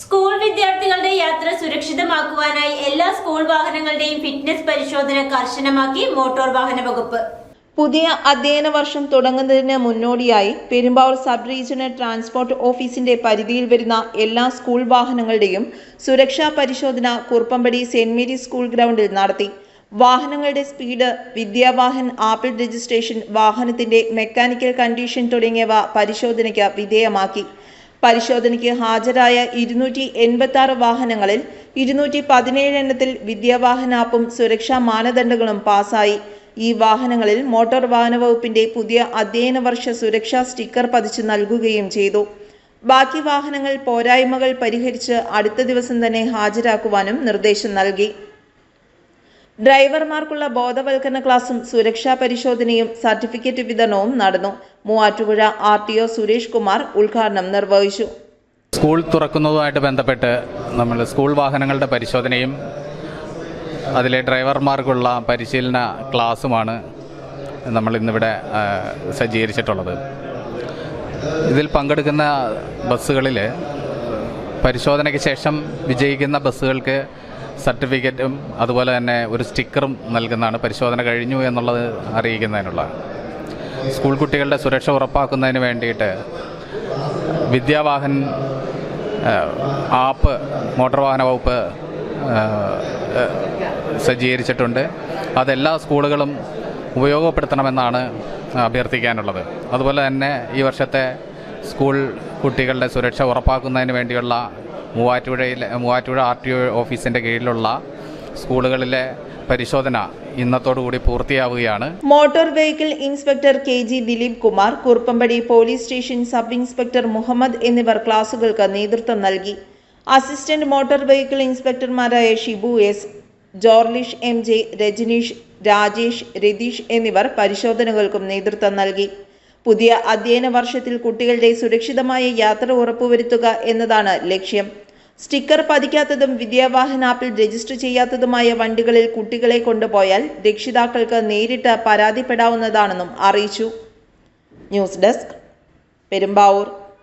School വിദ്യാർത്ഥികളുടെ യാത്ര സുരക്ഷിതമാക്കുവാനായി എല്ലാ സ്കൂൾ വാഹനങ്ങളുടെയും ഫിറ്റ്നസ് പരിശോധന കർശനമാക്കി മോട്ടോർ വാഹന വകുപ്പ്. പുതിയ അധ്യയന വർഷം തുടങ്ങുന്നതിന് മുന്നോടിയായി പെരുമ്പാവൂർ സബ് റീജിയണൽ ട്രാൻസ്പോർട്ട് ഓഫീസിന്റെ പരിധിയിൽ വരുന്ന എല്ലാ സ്കൂൾ വാഹനങ്ങളുടെയും സുരക്ഷാ പരിശോധന കുറുപ്പമ്പടി സെന്റ് മേരീസ് സ്കൂൾ ഗ്രൗണ്ടിൽ നടത്തി. വാഹനങ്ങളുടെ സ്പീഡ് വിദ്യാവാഹൻ ആപ്പിൾ രജിസ്ട്രേഷൻ വാഹനത്തിന്റെ മെക്കാനിക്കൽ കണ്ടീഷൻ തുടങ്ങിയവ പരിശോധനയ്ക്ക് വിധേയമാക്കി. പരിശോധനയ്ക്ക് ഹാജരായ ഇരുന്നൂറ്റി എൺപത്തി ആറ് വാഹനങ്ങളിൽ ഇരുന്നൂറ്റി പതിനേഴ് എണ്ണത്തിൽ വിദ്യാവാഹന ആപ്പും സുരക്ഷാ മാനദണ്ഡങ്ങളും പാസായി. ഈ വാഹനങ്ങളിൽ മോട്ടോർ വാഹന വകുപ്പിന്റെ പുതിയ അധ്യയന വർഷ സുരക്ഷാ സ്റ്റിക്കർ പതിച്ചു നൽകുകയും ചെയ്തു. ബാക്കി വാഹനങ്ങൾ പോരായ്മകൾ പരിഹരിച്ച് അടുത്ത ദിവസം തന്നെ ഹാജരാക്കുവാനും നിർദ്ദേശം നൽകി. ഡ്രൈവർമാർക്കുള്ള ബോധവൽക്കരണ ക്ലാസും സുരക്ഷാ പരിശോധനയും സർട്ടിഫിക്കറ്റ് വിതരണവും നടന്നു. Muvattupuzha R T O Suresh Kumar ഉദ്ഘാടനം നിർവഹിച്ചു. സ്കൂൾ തുറക്കുന്നതുമായിട്ട് ബന്ധപ്പെട്ട് നമ്മൾ സ്കൂൾ വാഹനങ്ങളുടെ പരിശോധനയും അതിലെ ഡ്രൈവർമാർക്കുള്ള പരിശീലന ക്ലാസ്സുമാണ് നമ്മൾ ഇന്നിവിടെ സജ്ജീകരിച്ചിട്ടുള്ളത്. ഇതിൽ പങ്കെടുക്കുന്ന ബസ്സുകളിൽ പരിശോധനയ്ക്ക് ശേഷം വിജയിക്കുന്ന ബസ്സുകൾക്ക് സർട്ടിഫിക്കറ്റും അതുപോലെ തന്നെ ഒരു സ്റ്റിക്കറും നൽകുന്നതാണ്. പരിശോധന കഴിഞ്ഞു എന്നുള്ളത് അറിയിക്കുന്നതിനുള്ള. സ്കൂൾ കുട്ടികളുടെ സുരക്ഷ ഉറപ്പാക്കുന്നതിന് വേണ്ടിയിട്ട് വിദ്യാവാഹൻ ആപ്പ് മോട്ടോർ വാഹന വകുപ്പ് സജ്ജീകരിച്ചിട്ടുണ്ട്. അതെല്ലാ സ്കൂളുകളും ഉപയോഗപ്പെടുത്തണമെന്നാണ് അഭ്യർത്ഥിക്കാനുള്ളത്. അതുപോലെ തന്നെ ഈ വർഷത്തെ സ്കൂൾ കുട്ടികളുടെ സുരക്ഷ ഉറപ്പാക്കുന്നതിന് വേണ്ടിയുള്ള മൂവാറ്റുപുഴയിലെ മൂവാറ്റുപുഴ ആർ ടി ഒ ഓഫീസിന്റെ കീഴിലുള്ള സ്കൂളുകളിലെ പരിശോധന ഇന്നത്തോടുകൂടി പൂർത്തിയാവുകയാണ്. Motor vehicle inspector K G Dileep Kumar Kuruppampady police station sub inspector Muhammad എന്നിവർ ക്ലാസുകൾക്ക് നേതൃത്വം നൽകി. Assistant motor vehicle ഇൻസ്പെക്ടർമാരായ Shibu S Jorlish M J Rajaneesh Rajesh Ratheesh എന്നിവർ പരിശോധനകൾക്കും നേതൃത്വം നൽകി. പുതിയ അധ്യയന വർഷത്തിൽ കുട്ടികളുടെ സുരക്ഷിതമായ യാത്ര ഉറപ്പുവരുത്തുക എന്നതാണ് ലക്ഷ്യം. സ്റ്റിക്കർ പതിക്കാത്തതും വിദ്യാവാഹന ആപ്പിൽ രജിസ്റ്റർ ചെയ്യാത്തതുമായ വണ്ടികളിൽ കുട്ടികളെ കൊണ്ടുപോയാൽ രക്ഷിതാക്കൾക്ക് നേരിട്ട് പരാതിപ്പെടാവുന്നതാണെന്നും അറിയിച്ചു. News desk Perumbavoor.